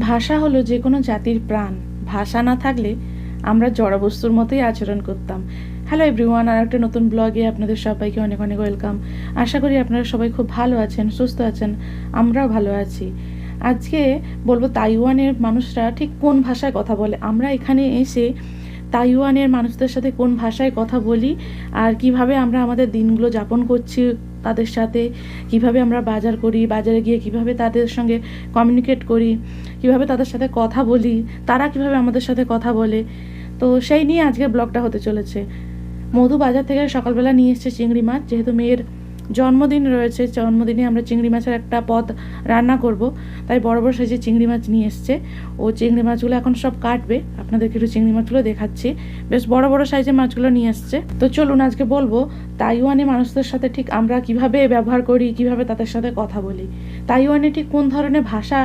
ভাষা হলো যে কোনো জাতির প্রাণ। ভাষা না থাকলে আমরা জড়বস্তুর মতোই আচরণ করতাম। হ্যালো এভরিওয়ান আর একটা নতুন ব্লগে আপনাদের সবাইকে অনেক অনেক ওয়েলকাম আশা করি আপনারা সবাই খুব ভালো আছেন, সুস্থ আছেন, আমরাও ভালো আছি। আজকে বলব তাইওয়ানের মানুষরা ঠিক কোন ভাষায় কথা বলে? আমরা এখানে এসে তাইওয়ানের মানুষদের সাথে কোন ভাষায় কথা বলি? আর কীভাবে আমরা আমাদের দিনগুলো যাপন করছি তাদের সাথে? কীভাবে আমরা বাজার করি? বাজারে গিয়ে কীভাবে তাদের সঙ্গে কমিউনিকেট করি? কীভাবে তাদের সাথে কথা বলি, তারা কীভাবে আমাদের সাথে কথা বলে। তো সেই নিয়ে আজকের ব্লগটা হতে চলেছে। মধু বাজার থেকে সকালবেলা নিয়ে এসেছে চিংড়ি মাছ। যেহেতু মেয়ের জন্মদিন রয়েছে, জন্মদিনে আমরা চিংড়ি মাছের একটা পদ রান্না করব। তাই বড় বড় সাইজে চিংড়ি মাছ নিয়ে এসছে। ও চিংড়ি মাছগুলো এখন সব কাটবে। আপনাদেরকে একটু চিংড়ি মাছগুলো দেখাচ্ছি। বেশ বড় বড় সাইজের মাছগুলো নিয়ে এসছে। তো চলুন আজকে বলব, তাইওয়ানে মানুষদের সাথে ঠিক আমরা কীভাবে ব্যবহার করি, কীভাবে তাদের সাথে কথা বলি। তাইওয়ানে ঠিক কোন ধরনের ভাষা